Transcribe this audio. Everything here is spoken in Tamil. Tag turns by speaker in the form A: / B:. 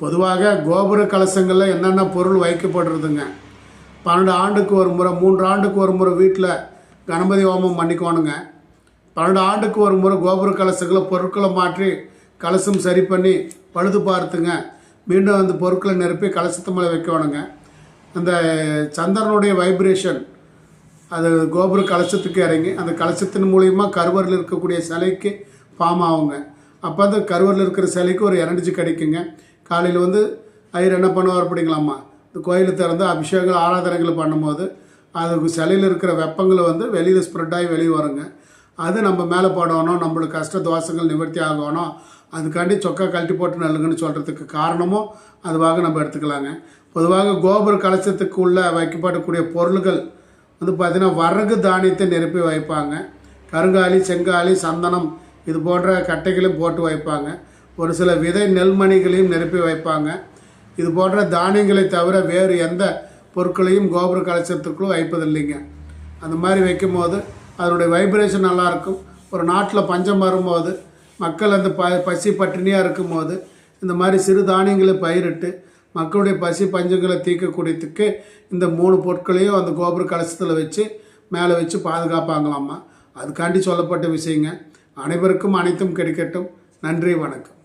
A: பொதுவாக கோபுர கலசங்களில் என்னென்ன பொருள் வைக்கப்படுறதுங்க? பன்னெண்டு ஆண்டுக்கு ஒரு முறை மூன்று ஆண்டுக்கு ஒரு முறை வீட்டில் கணபதி ஹோமம் பண்ணிக்கோணுங்க பன்னெண்டு ஆண்டுக்கு ஒரு முறை கோபுர கலசங்களை பொருட்களை மாற்றி கலசம் சரி பண்ணி பழுது பார்த்துங்க. மீண்டும் அந்த பொருட்களை நிரப்பி கலசத்து மேலே வைக்கணுங்க அந்த சந்திரனுடைய வைப்ரேஷன் அது கோபுர கலசத்துக்கு இறங்கி அந்த கலசத்தின் மூலிமா கருவரில் இருக்கக்கூடிய சிலைக்கு ஃபார்ம் ஆகுங்க. அப்போ அந்த கருவரில் இருக்கிற சிலைக்கு ஒரு எனர்ஜி கிடைக்குங்க. காலையில் வந்து ஐயர் என்ன பண்ணுவார் அப்படிங்களாம்மா? இந்த கோயிலை திறந்து அபிஷேகம் ஆராதனைகள் பண்ணும்போது அதுக்கு சிலையில் இருக்கிற வெப்பங்களை வந்து வெளியில் ஸ்ப்ரெட் ஆகி வெளியே வருங்க. அது நம்ம மேலே போடணும் நம்மளுக்கு கஷ்ட தோஷங்கள் நிவர்த்தி ஆகணும். அதுக்காண்டி சொக்கா கழட்டி போட்டு நல்லுங்கன்னு சொல்கிறதுக்கு காரணமும் அதுவாக நம்ம எடுத்துக்கலாங்க. பொதுவாக கோபுர கலசத்துக்கு உள்ள வைக்கப்படக்கூடிய பொருள்கள் வந்து பார்த்திங்கன்னா வரகு தானியத்தை நிரப்பி வைப்பாங்க. கருங்காலி செங்காலி சந்தனம் இது போன்ற கட்டைகளையும் போட்டு வைப்பாங்க. ஒரு சில விதை நெல்மணிகளையும் நிரப்பி வைப்பாங்க. இது போன்ற தானியங்களை தவிர வேறு எந்த பொருட்களையும் கோபுர கலசத்துக்குள்ள வைப்பதில்லைங்க. அந்த மாதிரி வைக்கும்போது அதனுடைய வைப்ரேஷன் நல்லாயிருக்கும். ஒரு நாட்டில் பஞ்சம் வரும்போது மக்கள் அந்த ப பசி பட்டினியாக இருக்கும்போது இந்த மாதிரி சிறு தானியங்களை பயிரிட்டு மக்களுடைய பசி பஞ்சங்களை தீர்க்கக்கூடியதுக்கு இந்த மூணு பொருட்களையும் அந்த கோபுர கலசத்தில் வச்சு மேலே வச்சு பாதுகாப்பாங்களாமா அதுக்காண்டி சொல்லப்பட்ட விஷயங்க. அனைவருக்கும் அனைத்தும் கிடைக்கட்டும். நன்றி வணக்கம்.